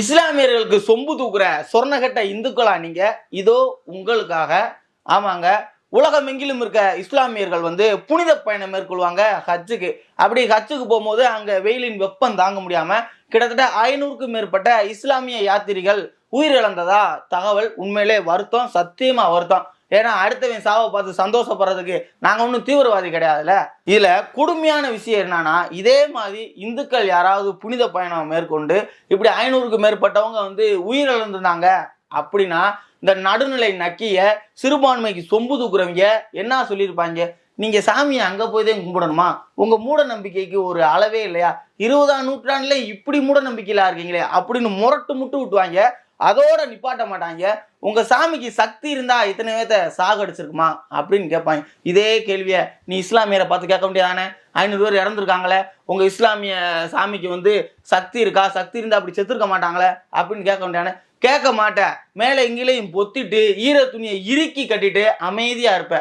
இஸ்லாமியர்களுக்கு சொம்பு தூக்குற சொர்ணகட்ட இந்துக்களா நீங்க? இதோ உங்களுக்காக. ஆமாங்க. உலகமெங்கிலும் இருக்க இஸ்லாமியர்கள் வந்து புனித பயணம் மேற்கொள்வாங்க ஹஜ்ஜுக்கு. அப்படி ஹஜ்ஜுக்கு போகும்போது அங்க வெயிலின் வெப்பம் தாங்க முடியாம கிட்டத்தட்ட ஐநூறுக்கும் மேற்பட்ட இஸ்லாமிய யாத்திரிகள் உயிரிழந்ததா தகவல் உண்மையிலே வருத்தம் சத்தியமா வருத்தம். ஏன்னா அடுத்தவன் சாவை பார்த்து சந்தோஷப்படுறதுக்கு நாங்கள் ஒன்றும் தீவிரவாதி கிடையாதுல்ல? இதில் கொடுமையான விஷயம் என்னன்னா இதே மாதிரி இந்துக்கள் யாராவது புனித பயணம் மேற்கொண்டு இப்படி ஐநூறுக்கு மேற்பட்டவங்க வந்து உயிரிழந்திருந்தாங்க அப்படின்னா இந்த நடுநிலை நக்கிய சிறுபான்மைக்கு சொம்பு தூக்குறவங்க என்ன சொல்லியிருப்பாங்க? நீங்கள் சாமியை அங்கே போய் தான் கும்பிடணுமா? உங்கள் மூட நம்பிக்கைக்கு ஒரு அளவே இல்லையா? இருபதாம் நூற்றாண்டுல இப்படி மூட நம்பிக்கையில இருக்கீங்களே அப்படின்னு முரட்டு முட்டு விட்டுவாங்க. அதோட நிப்பாட்ட மாட்டாங்க. உங்க சாமிக்கு சக்தி இருந்தா இத்தனை பேர்த்த சாகடிச்சிருக்குமா அப்படின்னு கேட்பாங்க. இதே கேள்வியை நீ இஸ்லாமியரை பார்த்து கேட்க முடியாதானே ஐநூறு பேர் இறந்துருக்காங்களே உங்க இஸ்லாமிய சாமிக்கு வந்து சக்தி இருக்கா? சக்தி இருந்தா அப்படி செத்துருக்க மாட்டாங்களே அப்படின்னு கேட்க முடியாதானே கேட்க மாட்டேன். மேலே எங்கேயும் பொத்திட்டு ஈர துணியை இறுக்கி கட்டிட்டு அமைதியா இருப்பேன்.